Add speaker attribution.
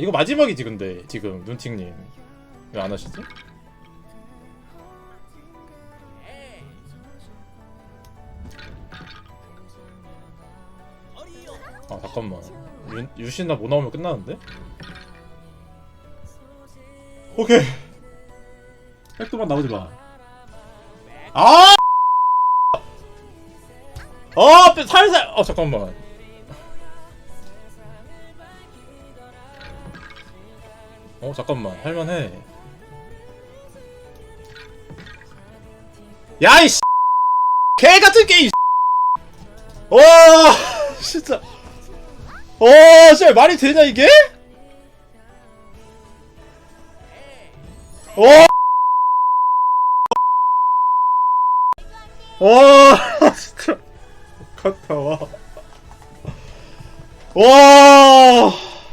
Speaker 1: 이거 마지막이지 근데 지금 눈팅님 왜 안 하시지? 아 잠깐만 유, 유신나 못 나오면 끝나는데? 오케이 백도만 나오지 마 아! 어, 빼- 살살. 어, 잠깐만. 어, 잠깐만. 할만해. 야, 이 씨. 개 같은 게임. 와, 진짜. 어, 진짜 말이 되냐 이게? 와. 와, 진짜. 같아, 와. 와.